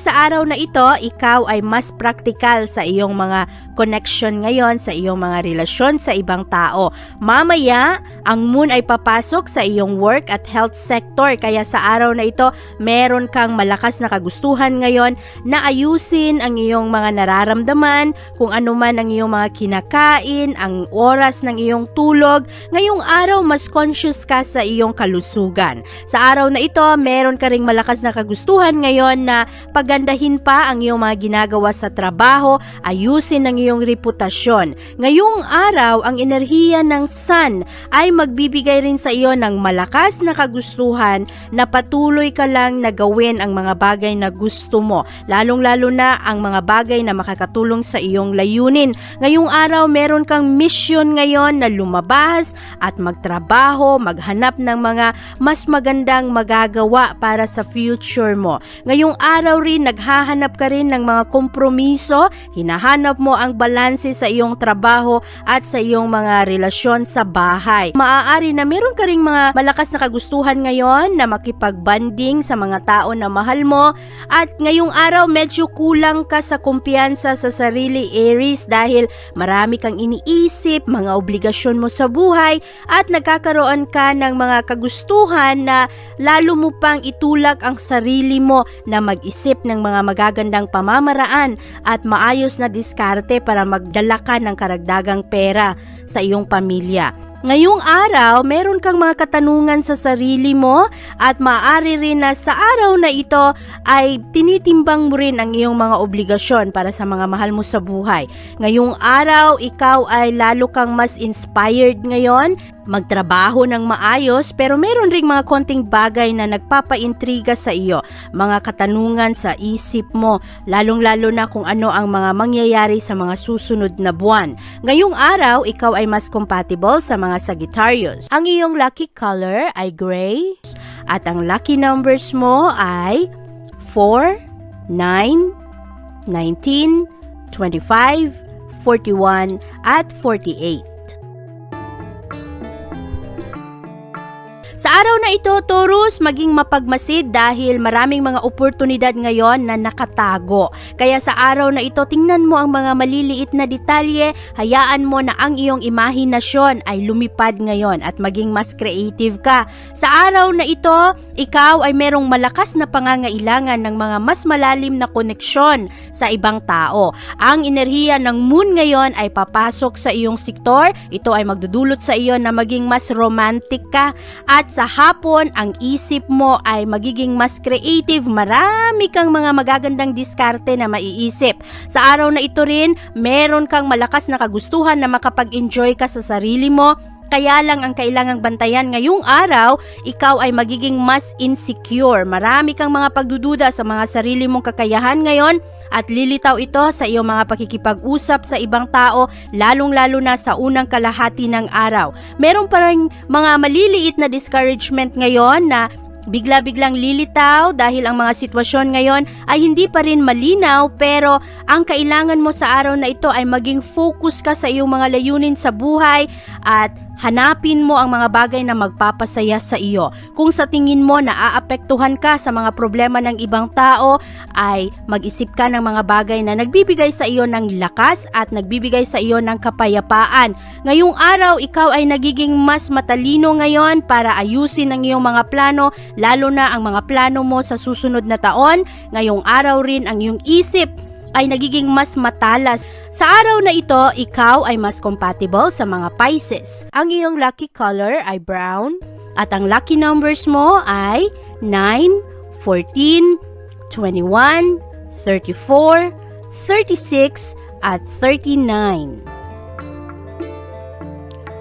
Sa araw na ito, ikaw ay mas praktikal sa iyong mga connection ngayon, sa iyong mga relasyon sa ibang tao. Mamaya, ang moon ay papasok sa iyong work at health sector. Kaya sa araw na ito, meron kang malakas na kagustuhan ngayon na ayusin ang iyong mga nararamdaman, kung ano man ang iyong mga kinakain, ang oras ng iyong tulog. Ngayong araw, mas conscious ka sa iyong kalusugan. Sa araw na ito, meron ka ring malakas na kagustuhan ngayon na pagandahin pa ang iyong mga ginagawa sa trabaho, ayusin ang iyong reputasyon. Ngayong araw, ang enerhiya ng sun ay magbibigay rin sa iyo ng malakas na kagustuhan na patuloy ka lang na gawin ang mga bagay na gusto mo, lalong-lalo na ang mga bagay na makakatulong sa iyong layunin. Ngayong araw, meron kang mission ngayon na lumabas at magtrabaho, maghanap ng mga mas magandang magagawa para sa future mo. Ngayong araw rin, naghahanap ka rin ng mga kompromiso, hinahanap mo ang balanse sa iyong trabaho at sa iyong mga relasyon sa bahay. Maaari na meron ka ring mga malakas na kagustuhan ngayon na makipagbanding sa mga tao na mahal mo at ngayong araw medyo kulang ka sa kumpiyansa sa sarili Aries dahil marami kang iniisip, mga obligasyon mo sa buhay at nagkakaroon ka ng mga kagustuhan na lalo mo pang itulak ang sarili mo na mag-isip ng mga magagandang pamamaraan at maayos na diskarte para magdala ka ng karagdagang pera sa iyong pamilya. Ngayong araw, meron kang mga katanungan sa sarili mo at maaari rin na sa araw na ito ay tinitimbang mo rin ang iyong mga obligasyon para sa mga mahal mo sa buhay. Ngayong araw, ikaw ay lalo kang mas inspired ngayon, magtrabaho ng maayos pero meron ring mga konting bagay na nagpapaintriga sa iyo, mga katanungan sa isip mo, lalong-lalo na kung ano ang mga mangyayari sa mga susunod na buwan. Ngayong araw, ikaw ay mas compatible sa mga Sagittarius. Ang iyong lucky color ay gray at ang lucky numbers mo ay 4, 9, 19, 25, 41 at 48. Sa araw na ito, Taurus, maging mapagmasid dahil maraming mga oportunidad ngayon na nakatago. Kaya sa araw na ito, tingnan mo ang mga maliliit na detalye, hayaan mo na ang iyong imahinasyon ay lumipad ngayon at maging mas creative ka. Sa araw na ito, ikaw ay merong malakas na pangangailangan ng mga mas malalim na koneksyon sa ibang tao. Ang enerhiya ng moon ngayon ay papasok sa iyong sektor. Ito ay magdudulot sa iyo na maging mas romantic ka at sa hapon, ang isip mo ay magiging mas creative. Marami kang mga magagandang diskarte na maiisip. Sa araw na ito rin, meron kang malakas na kagustuhan na makapag-enjoy ka sa sarili mo. Kaya lang ang kailangang bantayan ngayong araw, ikaw ay magiging mas insecure. Marami kang mga pagdududa sa mga sarili mong kakayahan ngayon at lilitaw ito sa iyong mga pakikipag-usap sa ibang tao, lalong-lalo na sa unang kalahati ng araw. Meron pa rin mga maliliit na discouragement ngayon na bigla-biglang lilitaw dahil ang mga sitwasyon ngayon ay hindi pa rin malinaw pero ang kailangan mo sa araw na ito ay maging focus ka sa iyong mga layunin sa buhay at Hanapin mo ang mga bagay na magpapasaya sa iyo. Kung sa tingin mo na aapektuhan ka sa mga problema ng ibang tao, ay mag-isip ka ng mga bagay na nagbibigay sa iyo ng lakas at nagbibigay sa iyo ng kapayapaan. Ngayong araw, ikaw ay nagiging mas matalino ngayon para ayusin ang iyong mga plano, lalo na ang mga plano mo sa susunod na taon. Ngayong araw rin ang iyong isip ay nagiging mas matalas. Sa araw na ito, ikaw ay mas compatible sa mga Pisces. Ang iyong lucky color ay brown at ang lucky numbers mo ay 9, 14, 21, 34, 36 at 39.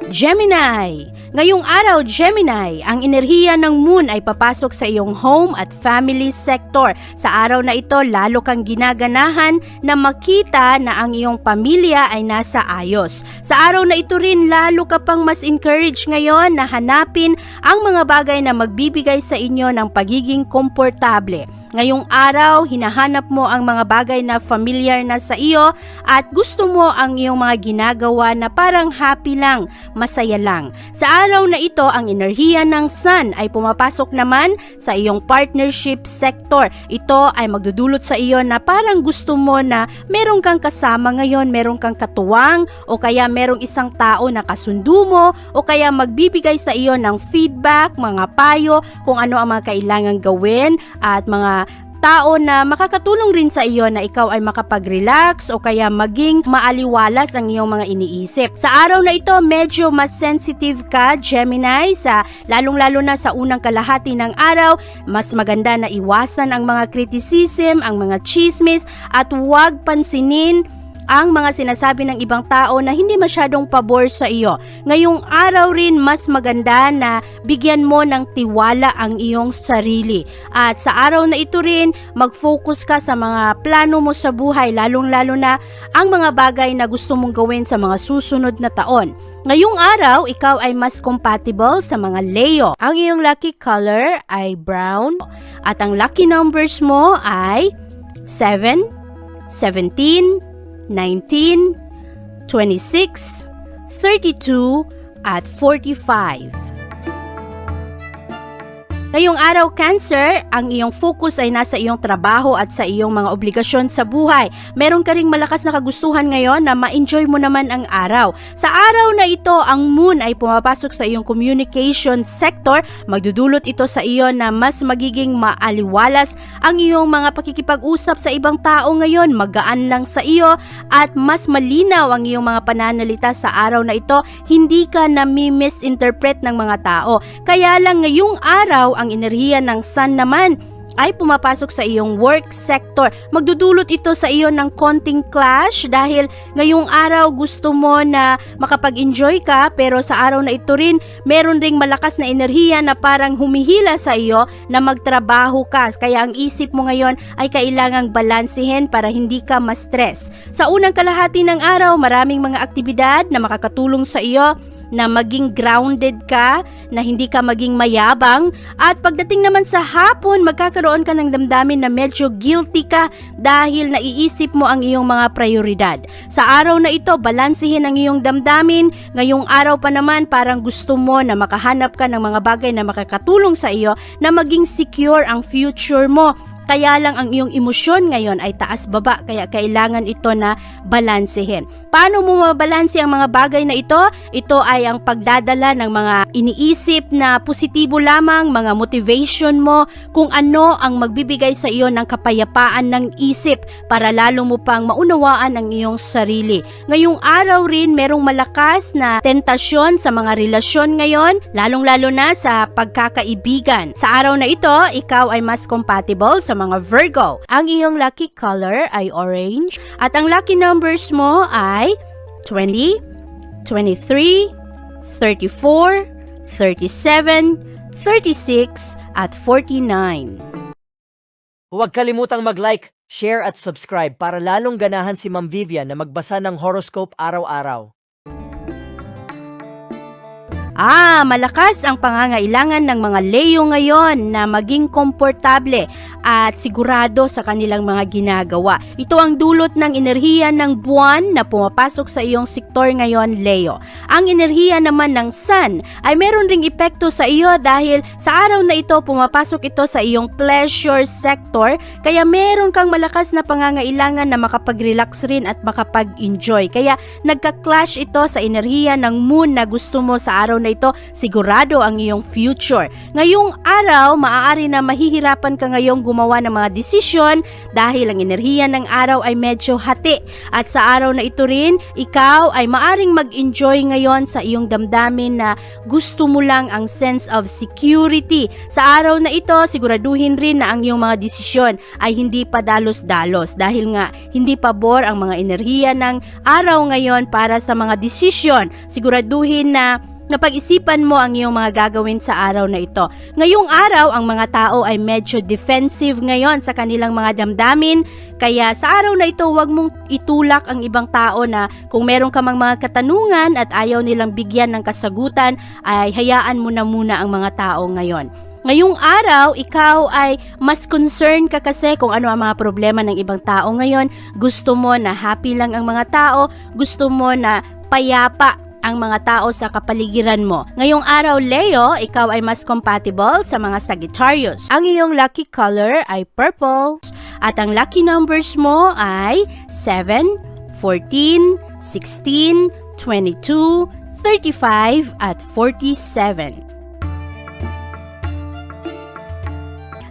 Gemini. Ngayong araw, Gemini, ang enerhiya ng moon ay papasok sa iyong home at family sector. Sa araw na ito, lalo kang ginaganahan na makita na ang iyong pamilya ay nasa ayos. Sa araw na ito rin, lalo ka pang mas encourage ngayon na hanapin ang mga bagay na magbibigay sa inyo ng pagiging komportable. Ngayong araw, hinahanap mo ang mga bagay na familiar na sa iyo at gusto mo ang iyong mga ginagawa na parang happy lang, masaya lang. Sa araw na ito, ang enerhiya ng sun ay pumapasok naman sa iyong partnership sector. Ito ay magdudulot sa iyo na parang gusto mo na meron kang kasama ngayon, meron kang katuwang o kaya merong isang tao na kasundo mo o kaya magbibigay sa iyo ng feedback, mga payo kung ano ang mga kailangan gawin at mga tao na makakatulong rin sa iyo na ikaw ay makapag-relax o kaya maging maaliwalas ang iyong mga iniisip. Sa araw na ito, medyo mas sensitive ka, Gemini, sa lalong-lalo na sa unang kalahati ng araw, mas maganda na iwasan ang mga criticism, ang mga chismis at huwag pansinin ang mga sinasabi ng ibang tao na hindi masyadong pabor sa iyo. Ngayong araw rin mas maganda na bigyan mo ng tiwala ang iyong sarili. At sa araw na ito rin, mag-focus ka sa mga plano mo sa buhay, lalong-lalo na ang mga bagay na gusto mong gawin sa mga susunod na taon. Ngayong araw, ikaw ay mas compatible sa mga Leo. Ang iyong lucky color ay brown at ang lucky numbers mo ay 7, 17, 19, 26, 32, at 45. Ngayong araw, Cancer, ang iyong focus ay nasa iyong trabaho at sa iyong mga obligasyon sa buhay. Meron ka ring malakas na kagustuhan ngayon na ma-enjoy mo naman ang araw. Sa araw na ito, ang moon ay pumapasok sa iyong communication sector. Magdudulot ito sa iyo na mas magiging maaliwalas ang iyong mga pakikipag-usap sa ibang tao ngayon. Magaan lang sa iyo at mas malinaw ang iyong mga pananalita sa araw na ito. Hindi ka nami-misinterpret ng mga tao. Kaya lang ngayong araw, ang enerhiya ng sun naman ay pumapasok sa iyong work sector. Magdudulot ito sa iyo ng konting clash dahil ngayong araw gusto mo na makapag-enjoy ka pero sa araw na ito rin meron ring malakas na enerhiya na parang humihila sa iyo na magtrabaho ka. Kaya ang isip mo ngayon ay kailangang balansehin para hindi ka ma-stress. Sa unang kalahati ng araw, maraming mga aktibidad na makakatulong sa iyo na maging grounded ka, na hindi ka maging mayabang, at pagdating naman sa hapon, magkakaroon ka ng damdamin na medyo guilty ka dahil naiisip mo ang iyong mga prioridad. Sa araw na ito, balansehin ang iyong damdamin. Ngayong araw pa naman, parang gusto mo na makahanap ka ng mga bagay na makakatulong sa iyo na maging secure ang future mo. Kaya lang ang iyong emosyon ngayon ay taas-baba kaya kailangan ito na balansehin. Paano mo mabalanse ang mga bagay na ito? Ito ay ang pagdadala ng mga iniisip na positibo lamang, mga motivation mo, kung ano ang magbibigay sa iyo ng kapayapaan ng isip para lalo mo pang maunawaan ang iyong sarili. Ngayong araw rin merong malakas na tentasyon sa mga relasyon ngayon, lalong-lalo na sa pagkakaibigan. Sa araw na ito, ikaw ay mas compatible sa mga Virgo. Ang iyong lucky color ay orange at ang lucky numbers mo ay 20, 23, 34, 37, 36 at 49. Huwag kalimutang mag-like, share at subscribe para lalong ganahan si Ma'am Vivian na magbasa ng horoscope araw-araw. Ah, malakas ang pangangailangan ng mga Leo ngayon na maging komportable at sigurado sa kanilang mga ginagawa. Ito ang dulot ng enerhiya ng buwan na pumapasok sa iyong sektor ngayon, Leo. Ang enerhiya naman ng Sun ay meron ring epekto sa iyo dahil sa araw na ito pumapasok ito sa iyong pleasure sector kaya meron kang malakas na pangangailangan na makapag-relax rin at makapag-enjoy. Kaya nagka-clash ito sa enerhiya ng moon na gusto mo sa araw na ito, sigurado ang iyong future. Ngayong araw, maaari na mahihirapan ka ngayong gumawa ng mga desisyon dahil ang enerhiya ng araw ay medyo hati. At sa araw na ito rin, ikaw ay maaring mag-enjoy ngayon sa iyong damdamin na gusto mo lang ang sense of security. Sa araw na ito, siguraduhin rin na ang iyong mga desisyon ay hindi pa dalos-dalos dahil nga hindi pabor ang mga enerhiya ng araw ngayon para sa mga desisyon. Siguraduhin na napag-isipan mo ang iyong mga gagawin sa araw na ito. Ngayong araw, ang mga tao ay medyo defensive ngayon sa kanilang mga damdamin, kaya sa araw na ito, huwag mong itulak ang ibang tao na kung meron ka mga katanungan at ayaw nilang bigyan ng kasagutan, ay hayaan mo na muna ang mga tao ngayon. Ngayong araw, ikaw ay mas concerned ka kasi kung ano ang mga problema ng ibang tao ngayon. Gusto mo na happy lang ang mga tao, gusto mo na payapa ang mga tao sa kapaligiran mo. Ngayong araw, Leo, ikaw ay mas compatible sa mga Sagittarius. Ang iyong lucky color ay purple at ang lucky numbers mo ay 7, 14, 16, 22, 35 at 47.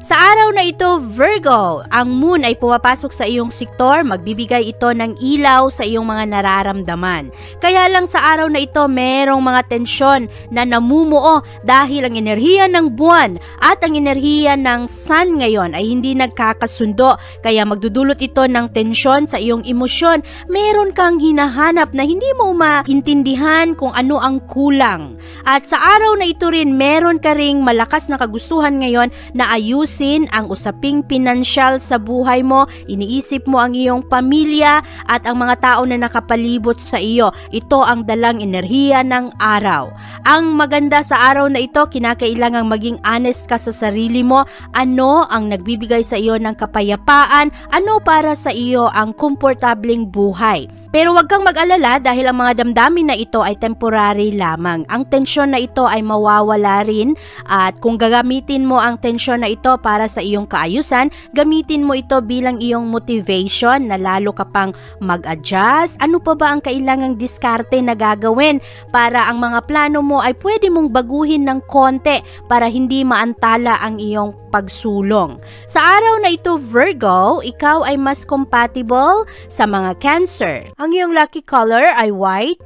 Sa araw na ito, Virgo, ang moon ay pumapasok sa iyong sektor, magbibigay ito ng ilaw sa iyong mga nararamdaman. Kaya lang sa araw na ito, merong mga tensyon na namumuo dahil ang enerhiya ng buwan at ang enerhiya ng sun ngayon ay hindi nagkakasundo. Kaya magdudulot ito ng tensyon sa iyong emosyon. Meron kang hinahanap na hindi mo maintindihan kung ano ang kulang. At sa araw na ito rin, meron ka ring malakas na kagustuhan ngayon na ayusin ang usaping pinansyal sa buhay mo, iniisip mo ang iyong pamilya at ang mga tao na nakapalibot sa iyo. Ito ang dalang enerhiya ng araw. Ang maganda sa araw na ito, kinakailangang maging honest ka sa sarili mo. Ano ang nagbibigay sa iyo ng kapayapaan? Ano para sa iyo ang komportableng buhay? Pero huwag kang mag-alala dahil ang mga damdamin na ito ay temporary lamang. Ang tensyon na ito ay mawawala rin at kung gagamitin mo ang tensyon na ito para sa iyong kaayusan, gamitin mo ito bilang iyong motivation na lalo ka pang mag-adjust. Ano pa ba ang kailangang diskarte na gagawin para ang mga plano mo ay pwede mong baguhin ng konti para hindi maantala ang iyong pagsulong. Sa araw na ito, Virgo, ikaw ay mas compatible sa mga Cancer. Ang iyong lucky color ay white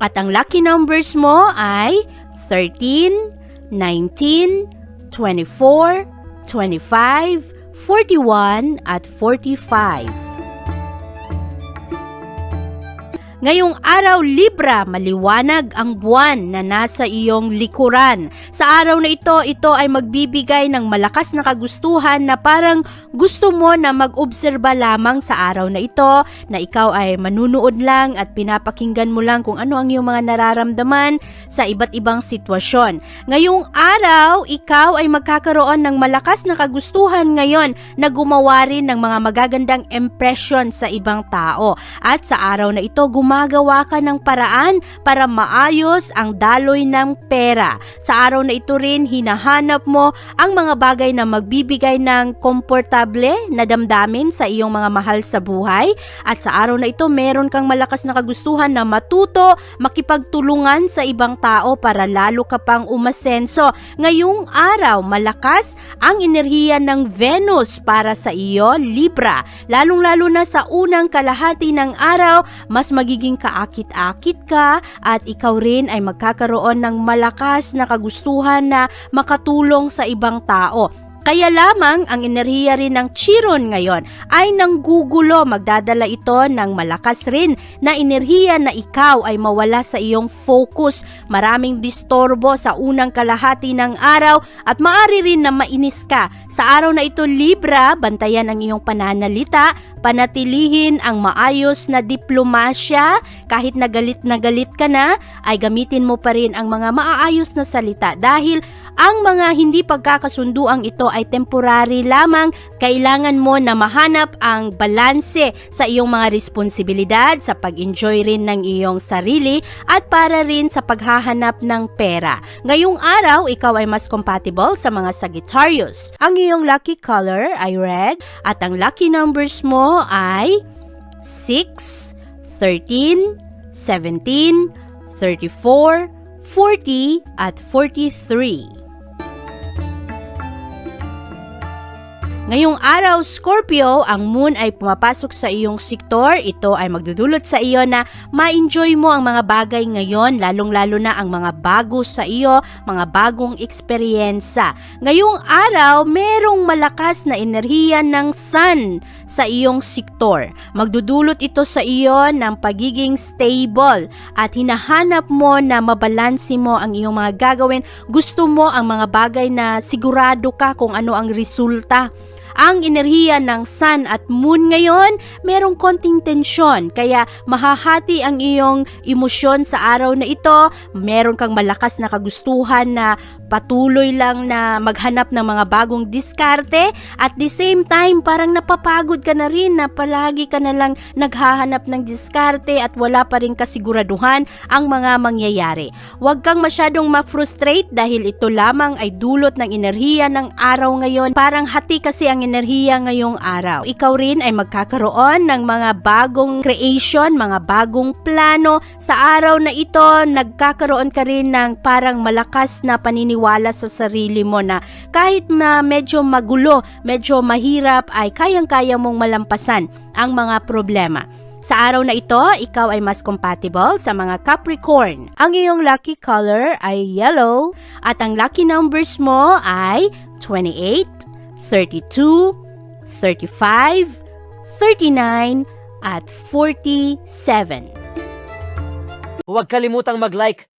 at ang lucky numbers mo ay 13, 19, 24, 25, 41 at 45. Ngayong araw Libra, maliwanag ang buwan na nasa iyong likuran. Sa araw na ito, ito ay magbibigay ng malakas na kagustuhan na parang gusto mo na mag-obserba lamang sa araw na ito, na ikaw ay manunood lang at pinapakinggan mo lang kung ano ang iyong mga nararamdaman sa iba't ibang sitwasyon. Ngayong araw, ikaw ay magkakaroon ng malakas na kagustuhan ngayon na gumawa rin ng mga magagandang impression sa ibang tao. At sa araw na ito, gumagawa ka ng paraan para maayos ang daloy ng pera. Sa araw na ito rin, hinahanap mo ang mga bagay na magbibigay ng komportable na damdamin sa iyong mga mahal sa buhay. At sa araw na ito, meron kang malakas na kagustuhan na matuto, makipagtulungan sa ibang tao para lalo ka pang umasenso. Ngayong araw, malakas ang enerhiya ng Venus para sa iyo, Libra. Lalong-lalo na sa unang kalahati ng araw, mas magiging kaakit-akit ka at ikaw rin ay magkakaroon ng malakas na kagustuhan na makatulong sa ibang tao. Kaya lamang ang enerhiya rin ng Chiron ngayon ay nanggugulo. Magdadala ito ng malakas rin na enerhiya na ikaw ay mawala sa iyong focus. Maraming distorbo sa unang kalahati ng araw at maari rin na mainis ka. Sa araw na ito Libra, bantayan ang iyong pananalita, panatilihin ang maayos na diplomasya. Kahit nagalit na galit ka na, ay gamitin mo pa rin ang mga maaayos na salita dahil ang mga hindi pagkakasunduang ito ay temporary lamang. Kailangan mo na mahanap ang balanse sa iyong mga responsibilidad, sa pag-enjoy rin ng iyong sarili at para rin sa paghahanap ng pera. Ngayong araw, ikaw ay mas compatible sa mga Sagittarius. Ang iyong lucky color ay red at ang lucky numbers mo ay 6, 13, 17, 34, 40 at 43. Ngayong araw, Scorpio, ang moon ay pumapasok sa iyong sektor. Ito ay magdudulot sa iyo na ma-enjoy mo ang mga bagay ngayon, lalong-lalo na ang mga bago sa iyo, mga bagong eksperyensa. Ngayong araw, merong malakas na enerhiya ng sun sa iyong sektor. Magdudulot ito sa iyo ng pagiging stable at hinahanap mo na mabalansi mo ang iyong mga gagawin. Gusto mo ang mga bagay na sigurado ka kung ano ang resulta. Ang enerhiya ng sun at moon ngayon, merong konting tensyon. Kaya mahahati ang iyong emosyon sa araw na ito. Meron kang malakas na kagustuhan na patuloy lang na maghanap ng mga bagong diskarte. At the same time, parang napapagod ka na rin na palagi ka na lang naghahanap ng diskarte at wala pa rin kasiguraduhan ang mga mangyayari. Huwag kang masyadong ma-frustrate dahil ito lamang ay dulot ng enerhiya ng araw ngayon. Parang hati kasi ang enerhiya ngayong araw. Ikaw rin ay magkakaroon ng mga bagong creation, mga bagong plano. Sa araw na ito, nagkakaroon ka rin ng parang malakas na paniniwala sa sarili mo na kahit na medyo magulo, medyo mahirap ay kayang-kaya mong malampasan ang mga problema. Sa araw na ito, ikaw ay mas compatible sa mga Capricorn. Ang iyong lucky color ay yellow at ang lucky numbers mo ay 28, 32, 35, 39, at 47. Huwag kalimutang mag-like,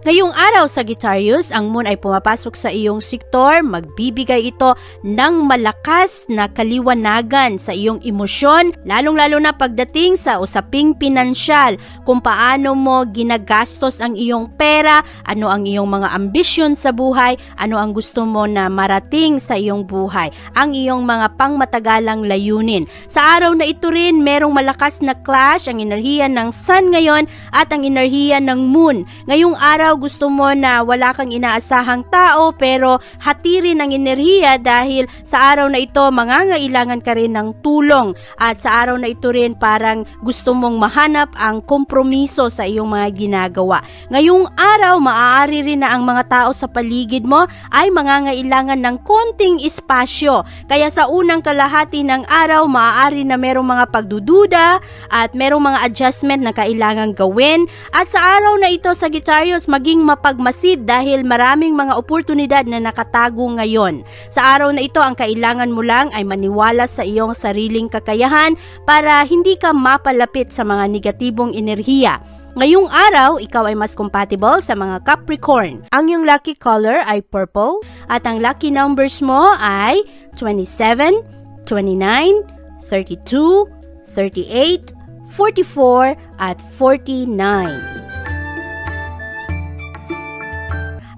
Ngayong araw Sagittarius, ang moon ay pumapasok sa iyong sektor, magbibigay ito ng malakas na kaliwanagan sa iyong emosyon, lalong-lalo na pagdating sa usaping pinansyal, kung paano mo ginagastos ang iyong pera, ano ang iyong mga ambisyon sa buhay, ano ang gusto mo na marating sa iyong buhay, ang iyong mga pangmatagalang layunin. Sa araw na ito rin, merong malakas na clash ang enerhiya ng sun ngayon at ang enerhiya ng moon. Ngayong araw, gusto mo na wala kang inaasahang tao pero hati rin ang enerhiya dahil sa araw na ito mangangailangan ka rin ng tulong at sa araw na ito rin parang gusto mong mahanap ang kompromiso sa iyong mga ginagawa. Ngayong araw maaari rin na ang mga tao sa paligid mo ay mangangailangan ng konting espasyo. Kaya sa unang kalahati ng araw maaari na merong mga pagdududa at merong mga adjustment na kailangan gawin at sa araw na ito Sagittarius maging mapagmasid dahil maraming mga oportunidad na nakatago ngayon. Sa araw na ito, ang kailangan mo lang ay maniwala sa iyong sariling kakayahan para hindi ka mapalapit sa mga negatibong enerhiya. Ngayong araw, ikaw ay mas compatible sa mga Capricorn. Ang iyong lucky color ay purple at ang lucky numbers mo ay 27, 29, 32, 38, 44 at 49.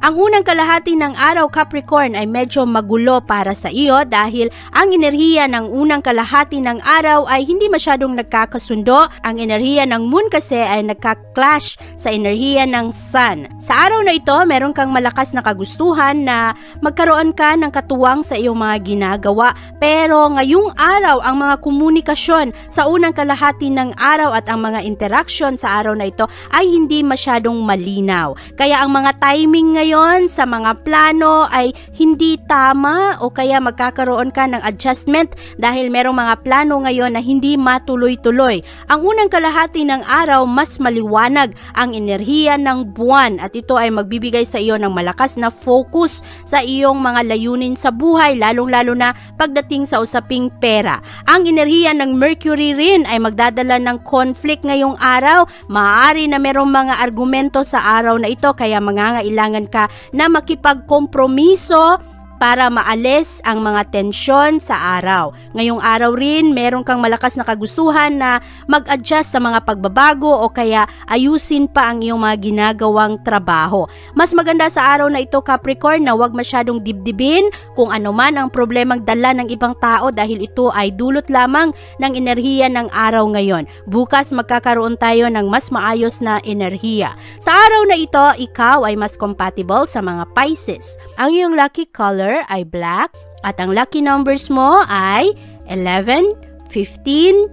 Ang unang kalahati ng araw Capricorn ay medyo magulo para sa iyo dahil ang enerhiya ng unang kalahati ng araw ay hindi masyadong nagkakasundo. Ang enerhiya ng moon kasi ay nagka-clash sa enerhiya ng sun. Sa araw na ito, meron kang malakas na kagustuhan na magkaroon ka ng katuwang sa iyong mga ginagawa. Pero ngayong araw, ang mga komunikasyon sa unang kalahati ng araw at ang mga interaction sa araw na ito ay hindi masyadong malinaw. Kaya ang mga timing ngayon ngayon sa mga plano ay hindi tama o kaya magkakaroon ka ng adjustment dahil merong mga plano ngayon na hindi matuloy-tuloy. Ang unang kalahati ng araw mas maliwanag ang enerhiya ng buwan at ito ay magbibigay sa iyo ng malakas na focus sa iyong mga layunin sa buhay lalong-lalo na pagdating sa usaping pera. Ang enerhiya ng Mercury rin ay magdadala ng conflict ngayong araw. Maaari na merong mga argumento sa araw na ito kaya mangangailangan ka na makipagkompromiso para maalis ang mga tensyon sa araw. Ngayong araw rin, meron kang malakas na kagustuhan na mag-adjust sa mga pagbabago o kaya ayusin pa ang iyong mga ginagawang trabaho. Mas maganda sa araw na ito Capricorn na huwag masyadong dibdibin kung ano man ang problemang dala ng ibang tao dahil ito ay dulot lamang ng enerhiya ng araw ngayon. Bukas magkakaroon tayo ng mas maayos na enerhiya. Sa araw na ito, ikaw ay mas compatible sa mga Pisces. Ang iyong lucky color ay black at ang lucky numbers mo ay 11, 15,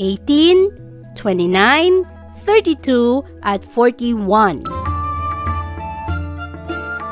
18, 29, 32 at 41.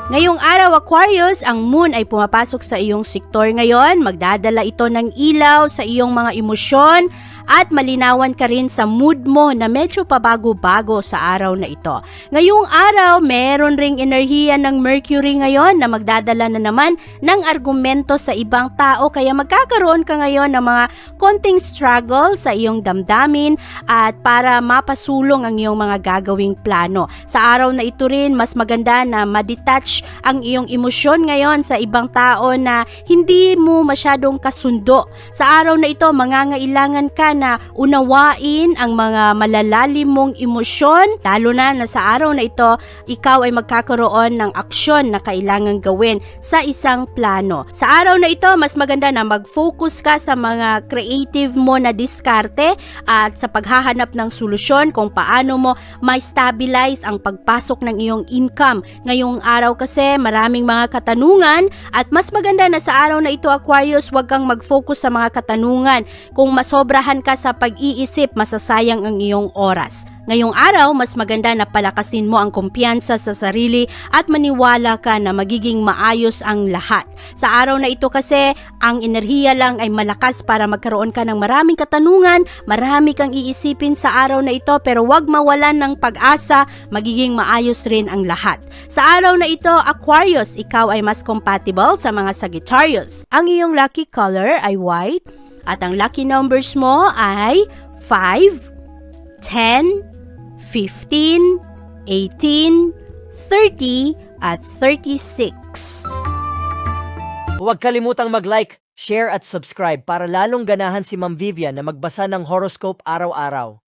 Ngayong araw Aquarius, ang moon ay pumapasok sa iyong sektor ngayon. Magdadala ito ng ilaw sa iyong mga emosyon at malinawan ka rin sa mood mo na medyo pabago-bago sa araw na ito. Ngayong araw, meron ring enerhiya ng Mercury ngayon na magdadala na naman ng argumento sa ibang tao kaya magkakaroon ka ngayon ng mga konting struggle sa iyong damdamin at para mapasulong ang iyong mga gagawing plano. Sa araw na ito rin, mas maganda na madetach ang iyong emosyon ngayon sa ibang tao na hindi mo masyadong kasundo. Sa araw na ito, mangangailangan ka na unawain ang mga malalalim mong emosyon, lalo na na sa araw na ito, ikaw ay magkakaroon ng aksyon na kailangan gawin sa isang plano. Sa araw na ito, mas maganda na mag-focus ka sa mga creative mo na diskarte at sa paghahanap ng solusyon kung paano mo ma-stabilize ang pagpasok ng iyong income. Ngayong araw kasi maraming mga katanungan at mas maganda na sa araw na ito Aquarius, huwag kang mag-focus sa mga katanungan. Kung masobrahan ka sa pag-iisip, masasayang ang iyong oras. Ngayong araw, mas maganda na palakasin mo ang kumpiyansa sa sarili at maniwala ka na magiging maayos ang lahat. Sa araw na ito kasi, ang enerhiya lang ay malakas para magkaroon ka ng maraming katanungan, marami kang iisipin sa araw na ito pero wag mawalan ng pag-asa, magiging maayos rin ang lahat. Sa araw na ito, Aquarius, ikaw ay mas compatible sa mga Sagittarius. Ang iyong lucky color ay white at ang lucky numbers mo ay 5, 10, 15, 18, 30, at 36. Huwag kalimutang mag-like, share at subscribe para lalong ganahan si Ma'am Vivian na magbasa ng horoscope araw-araw.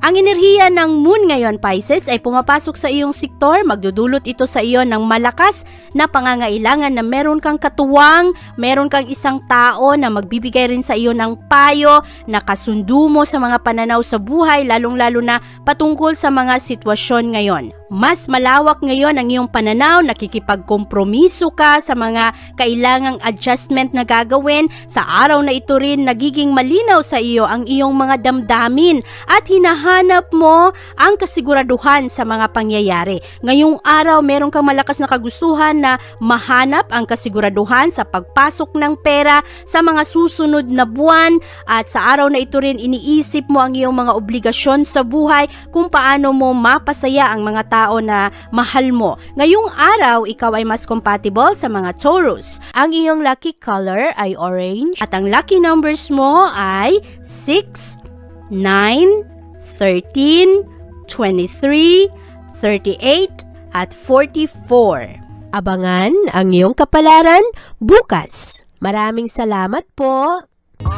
Ang enerhiya ng moon ngayon, Pisces, ay pumapasok sa iyong sektor. Magdudulot ito sa iyo ng malakas na pangangailangan na meron kang katuwang, meron kang isang tao na magbibigay rin sa iyo ng payo, na kasundo mo sa mga pananaw sa buhay, lalong-lalo na patungkol sa mga sitwasyon ngayon. Mas malawak ngayon ang iyong pananaw, nakikipagkompromiso ka sa mga kailangang adjustment na gagawin. Sa araw na ito rin, nagiging malinaw sa iyo ang iyong mga damdamin at hinahanap mo ang kasiguraduhan sa mga pangyayari. Ngayong araw, meron kang malakas na kagustuhan na mahanap ang kasiguraduhan sa pagpasok ng pera sa mga susunod na buwan at sa araw na ito rin iniisip mo ang iyong mga obligasyon sa buhay kung paano mo mapasaya ang mga tao na mahal mo. Ngayong araw, ikaw ay mas compatible sa mga Taurus. Ang iyong lucky color ay orange at ang lucky numbers mo ay 6, 9, 13, 23, 38, at 44. Abangan ang iyong kapalaran bukas. Maraming salamat po.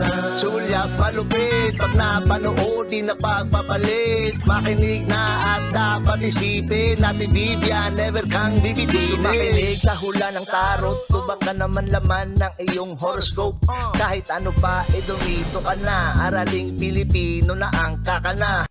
Una Sulyak malupit Pag napanood di na pagpapalit Makinig na at dapat isipin Natin Vivian, never kang bibitinin Gusto makinig sa hula ng tarot Tubak ka naman laman ng iyong horoscope. Kahit ano pa, eh dumito ka na. Araling Pilipino na ang kakana